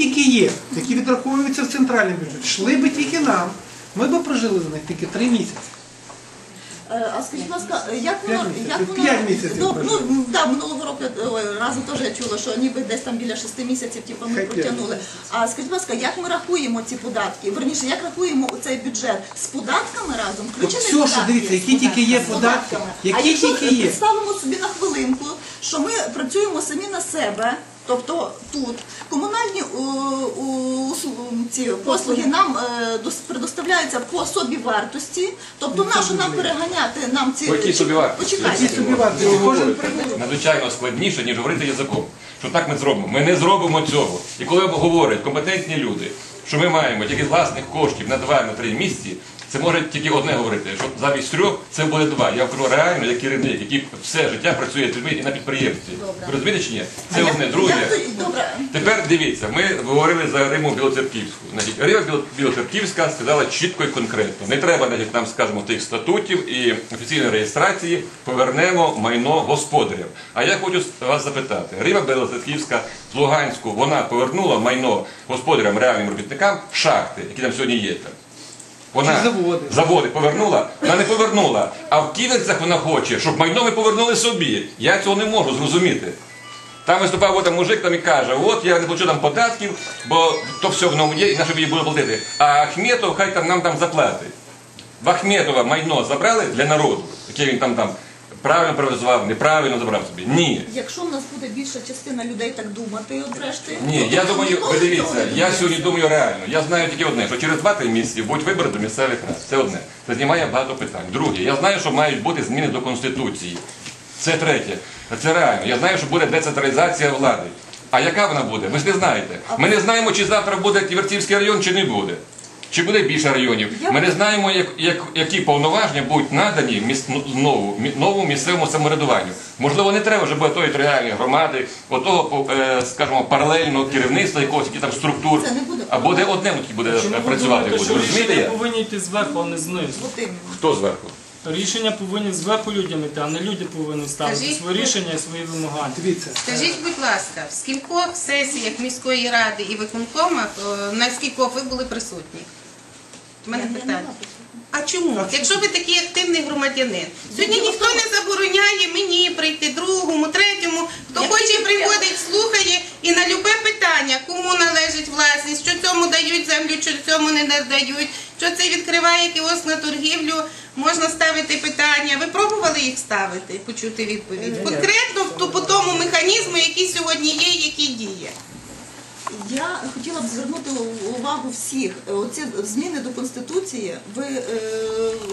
тільки є, які відраховуються в центральний бюджет, йшли би тільки нам. Ми б прожили за них тільки три місяці. Е, А скажіть, будь ласка, як воно, як воно, ну, ну, да, минулого року ой, разом теж я чула, що ніби десь там біля шести місяців типу, ми протягнули. А скажіть, будь ласка, як ми рахуємо ці податки? Верніше, як рахуємо цей бюджет? З податками разом? От Включені все, що дивіться, які тільки є податки, податками. а які якщо тільки є. представимо собі на хвилинку, що ми працюємо самі на себе, тобто тут комунальні у, ці послуги нам е, дос- предоставляються по собі вартості, тобто нащо нам переганяти нам ці По якій собівартості? Почекайте. Які собі вартості, кожен надзвичайно складніше, ніж говорити язиком. Що так ми зробимо? Ми не зробимо цього. І коли говорять компетентні люди, що ми маємо тільки власних коштів на два на три місяці, це може тільки одне говорити, що замість трьох це буде два. Я кажу реально, як керівник, який все життя працює з людьми і на підприємстві. Ви розумієте чи ні? Це одне. Друге. Тепер дивіться, ми говорили за Риму Білоцерківську. Рима Білоцерківська сказала чітко і конкретно. Не треба, значить, нам, скажімо, тих статутів і офіційної реєстрації, повернемо майно господарям. А я хочу вас запитати, Рима Білоцерківська з Луганську, вона повернула майно господарям, реальним робітникам шахти, які там сьогодні є там. Вона заводи? заводи повернула, вона не повернула. А в ківерцях вона хоче, щоб майно ми повернули собі. Я цього не можу зрозуміти. Там виступав от, мужик там і каже, от я не плачу там податків, бо то все в ньому є, і наше її буде платити. А Ахметов хай там нам там заплатить. В Ахметова майно забрали для народу, яке він там там правильно привезував, неправильно забрав собі. Ні. Якщо в нас буде більша частина людей так думати, от зрешти. Ні, я думаю, ви дивіться, я сьогодні думаю реально. Я знаю тільки одне, що через 2-3 місяці будуть вибори до місцевих рад. Це одне. Це знімає багато питань. Друге, я знаю, що мають бути зміни до Конституції. Це третє. Це реально. Я знаю, що буде децентралізація влади. А яка вона буде? Ви ж не знаєте. Ми не знаємо, чи завтра буде Тіверцівський район, чи не буде. Чи буде більше районів? Я- Ми не знаємо, як, як, які повноваження будуть надані міс, ну, нову, новому місцевому самоврядуванню. Можливо, не треба вже буде тої територіальної громади, отого, е, скажімо, паралельного керівництва якогось, які там структур, Або де а буде одне буде Чому працювати. Буде. Ви Розумієте? повинні йти зверху, а не знизу? Хто зверху? Рішення повинні зверху людям йти, а не люди повинні ставити Скажіть, свої рішення і свої вимагання. Дивіться, Скажіть, будь ласка, в скількох сесіях міської ради і виконкомах е, на скількох ви були присутні? У мене питання. А чому? Якщо ви такий активний громадянин, сьогодні ніхто не забороняє мені прийти другому, третьому. Хто Я хоче приходить, слухає і на любе питання, кому належить власність, що цьому дають землю, що цьому не надають, що це відкриває кіоск на торгівлю. Можна ставити питання. Ви пробували їх ставити, почути відповідь? Конкретно по тому механізму, який сьогодні є, і який діє. Я хотіла б звернути увагу всіх. Е, Оці зміни до конституції. Ви е,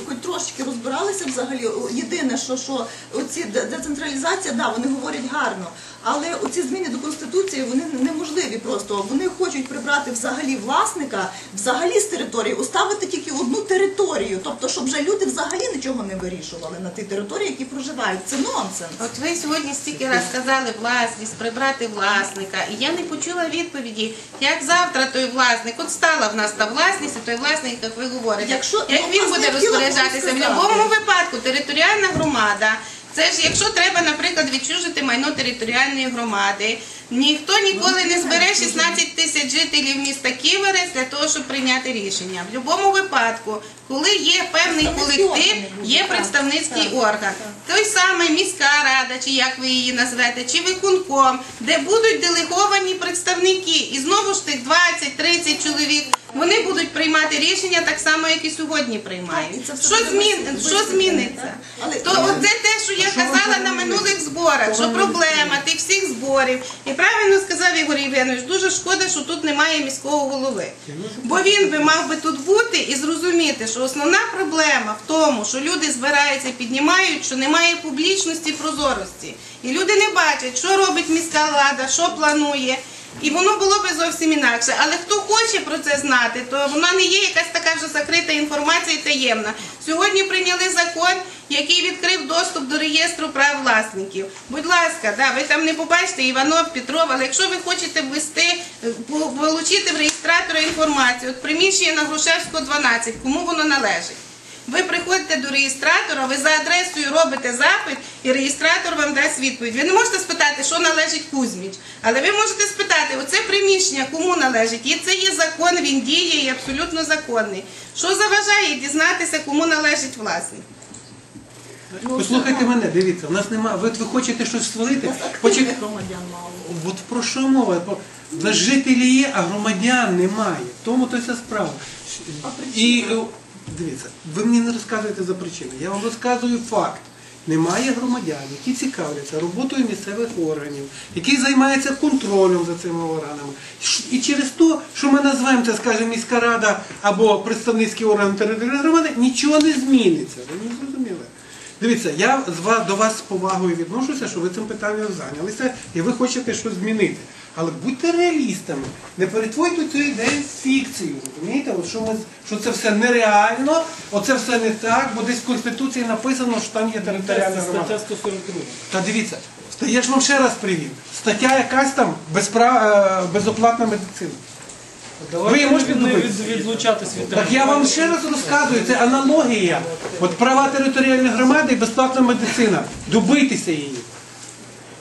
хоч трошечки розбиралися взагалі. Єдине, що що оці децентралізація, да, вони говорять гарно, але оці зміни до конституції вони неможливі просто. Вони хочуть прибрати взагалі власника, взагалі з території, оставити тільки одну територію, тобто, щоб вже люди взагалі нічого не вирішували на тій території, які проживають. Це нонсенс. От ви сьогодні стільки раз сказали власність, прибрати власника, і я не почула відповіді, як завтра той власник, от стала в нас та власність, і той власник, як ви говорите, Якщо- як ну, він буде розпоряджатися. В будь-якому випадку територіальна громада. Це ж якщо треба, наприклад, відчужити майно територіальної громади, ніхто ніколи не збере 16 тисяч жителів міста Ківерець для того, щоб прийняти рішення. В будь-якому випадку, коли є певний колектив, є представницький орган. Той самий міська рада, чи як ви її назвете, чи виконком, де будуть делеговані представники, і знову ж тих 20-30 чоловік. Вони будуть приймати рішення так само, як і сьогодні приймають. Що змін що зміниться? То оце те, що я казала на минулих зборах, що проблема тих всіх зборів. І правильно сказав Ігор Євгенович, дуже шкода, що тут немає міського голови. Бо він би мав би тут бути і зрозуміти, що основна проблема в тому, що люди збираються і піднімають, що немає публічності, прозорості. І люди не бачать, що робить міська влада, що планує. І воно було би зовсім інакше. Але хто хоче про це знати, то вона не є якась така вже закрита інформація і таємна. Сьогодні прийняли закон, який відкрив доступ до реєстру прав власників. Будь ласка, да, ви там не побачите Іванов, Петров, але якщо ви хочете ввести, е, отримати в реєстратора інформацію, от приміщення на Грушевського 12, кому воно належить? Ви приходите до реєстратора, ви за адресою робите запит, і реєстратор вам дасть відповідь. Ви не можете спитати, що належить Кузьміч, але ви можете спитати, оце приміщення кому належить. І це є закон, він діє і абсолютно законний. Що заважає дізнатися, кому належить власник? Послухайте мене, дивіться, у нас немає. Ви, ви хочете щось створити? Почек-. От про що мова? В нас жителі є, а громадян немає. Тому то вся справа. І е, дивіться, ви мені не розказуєте за причини. Я вам розказую факт. Немає громадян, які цікавляться роботою місцевих органів, які займаються контролем за цими органами. І через те, що ми називаємо це, скажімо, міська рада або представницький орган територіальної громади, нічого не зміниться. Ви не зрозуміли. Дивіться, я до вас з повагою відношуся, що ви цим питанням зайнялися і ви хочете щось змінити. Але будьте реалістами, не перетворюйте цю ідею в фікцію. Розумієте, От що, ми, що це все нереально, оце все не так, бо десь в Конституції написано, що там є територіальна громада. стаття 142. Та дивіться, я ж вам ще раз привів. Стаття якась там безпра... е, безоплатна медицина. Ви можете не добитися? від, відлучатись від Так я вам ще раз розказую, це аналогія. От права територіальної громади і безплатна медицина. Добийтеся її.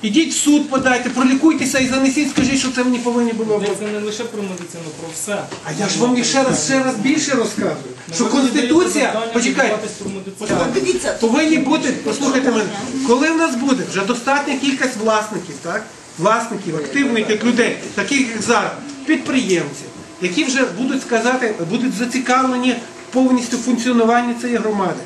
Ідіть в суд, подайте, пролікуйтеся і занесіть, скажіть, що це мені повинні було Це не лише про медицину, про все. А я ж вам ще раз, ще раз більше розказую. Що Конституція, почекайте, повинні бути, послухайте мене, коли в нас буде вже достатня кількість власників, так? Власників, активних як людей, таких як зараз, підприємців, які вже будуть сказати, будуть зацікавлені повністю в функціонуванні цієї громади.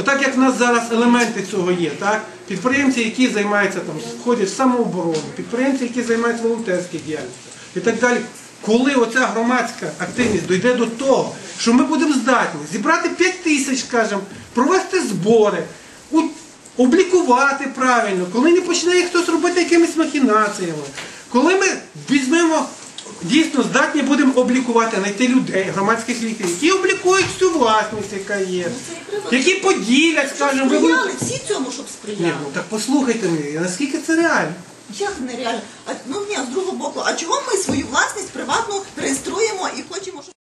Отак як в нас зараз елементи цього є, так? Підприємці, які займаються там, входять в самооборону, підприємці, які займаються волонтерською діяльністю і так далі. Коли оця громадська активність дойде до того, що ми будемо здатні зібрати 5 тисяч, скажімо, провести збори, облікувати правильно, коли не почне хтось робити якимись махінаціями, коли ми візьмемо, дійсно здатні будемо облікувати, знайти людей, громадських лікарів, які облікують всю власність, яка є, які поділять, скажімо, ви сприяли всі цьому, щоб Ні, сприяли. ну так послухайте мене, наскільки це реально? Як нереально? А ну ні, з другого боку, а чого ми свою власність приватну реєструємо і